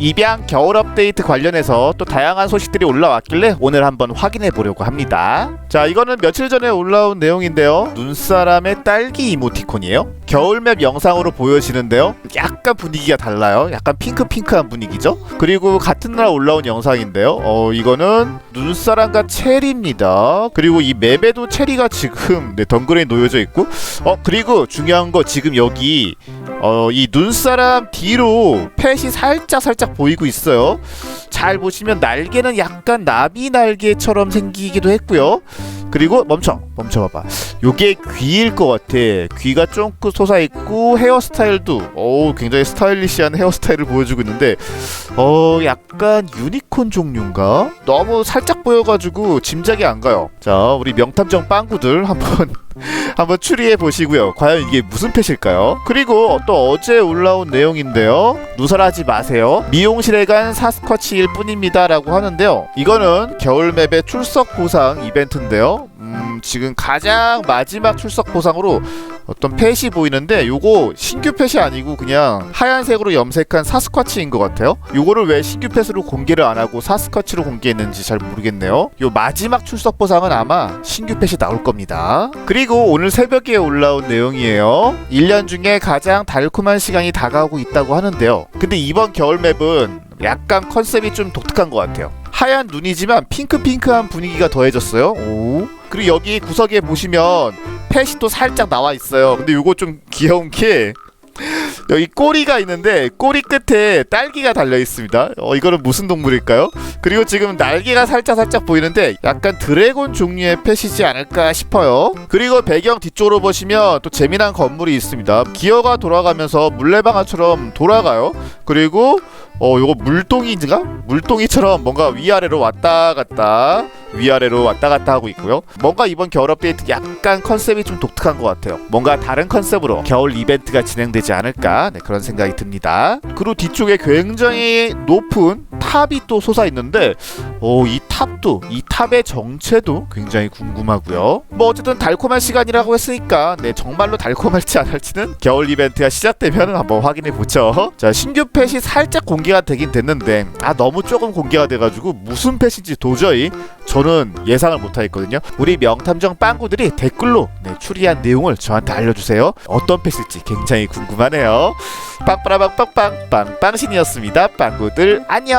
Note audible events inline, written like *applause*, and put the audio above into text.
입양 겨울 업데이트 관련해서 또 다양한 소식들이 올라왔길래 오늘 한번 확인해 보려고 합니다. 자, 이거는 며칠 전에 올라온 내용인데요. 눈사람의 딸기 이모티콘이에요. 겨울맵 영상으로 보여지는데요. 약간 분위기가 달라요. 약간 핑크핑크한 분위기죠. 그리고 같은 날 올라온 영상인데요. 어, 이거는 눈사람과 체리입니다. 그리고 이 맵에도 체리가 지금 네, 덩그레 놓여져 있고, 어 그리고 중요한 거 지금 여기 어, 이 눈사람 뒤로 펫이 살짝 살짝 보이고 있어요. 잘 보시면 날개는 약간 나비 날개처럼 생기기도 했고요. 그리고 멈춰, 멈춰봐봐. 요게 귀일 것 같아. 귀가 쫑긋 솟아 있고 헤어스타일도 오 굉장히 스타일리시한 헤어스타일을 보여주고 있는데 어 약간 유니콘 종류인가? 너무 살짝 보여가지고 짐작이 안 가요. 자 우리 명탐정 빵구들 한번 *laughs* 한번 추리해 보시고요. 과연 이게 무슨 펫일까요? 그리고 또 어제 올라온 내용인데요. 누설하지 마세요. 미용실에 간 사스쿼치일 뿐입니다라고 하는데요. 이거는 겨울맵의 출석 보상 이벤트인데요. 음, 지금 가장 마지막 출석 보상으로 어떤 펫이 보이는데 요거 신규 펫이 아니고 그냥 하얀색으로 염색한 사스쿼치인 것 같아요. 요거를 왜 신규 펫으로 공개를 안 하고 사스쿼치로 공개했는지 잘 모르겠네요. 요 마지막 출석 보상은 아마 신규 펫이 나올 겁니다. 그리고 오늘 새벽에 올라온 내용이에요. 1년 중에 가장 달콤한 시간이 다가오고 있다고 하는데요. 근데 이번 겨울 맵은 약간 컨셉이 좀 독특한 것 같아요. 하얀 눈이지만 핑크핑크한 분위기가 더해졌어요. 오. 그리고 여기 구석에 보시면 펫이 또 살짝 나와 있어요. 근데 요거 좀 귀여운 게 *laughs* 여기 꼬리가 있는데 꼬리 끝에 딸기가 달려 있습니다. 어 이거는 무슨 동물일까요? 그리고 지금 날개가 살짝 살짝 보이는데 약간 드래곤 종류의 펫이지 않을까 싶어요. 그리고 배경 뒤쪽으로 보시면 또 재미난 건물이 있습니다. 기어가 돌아가면서 물레방아처럼 돌아가요. 그리고 어 요거 물동이인가? 물동이처럼 뭔가 위아래로 왔다 갔다 위아래로 왔다 갔다 하고 있고요. 뭔가 이번 겨울 업데이트 약간 컨셉이 좀 독특한 것 같아요. 뭔가 다른 컨셉으로 겨울 이벤트가 진행되지 않을까 네, 그런 생각이 듭니다. 그리고 뒤쪽에 굉장히 높은 탑이 또 솟아 있는데 오, 이 탑도 이 탑의 정체도 굉장히 궁금하고요. 뭐 어쨌든 달콤한 시간이라고 했으니까 네 정말로 달콤할지 안 할지는 겨울 이벤트가 시작되면 한번 확인해 보죠. 자 신규 펫이 살짝 공개가 되긴 됐는데 아 너무 조금 공개가 돼가지고 무슨 펫인지 도저히 저는 예상을 못하겠거든요. 우리 명탐정 빵구들이 댓글로 네, 추리한 내용을 저한테 알려주세요. 어떤 펫일지 굉장히 궁금하네요. 빵빠라빵빵빵 빵빵신이었습니다. 빵구들 안녕.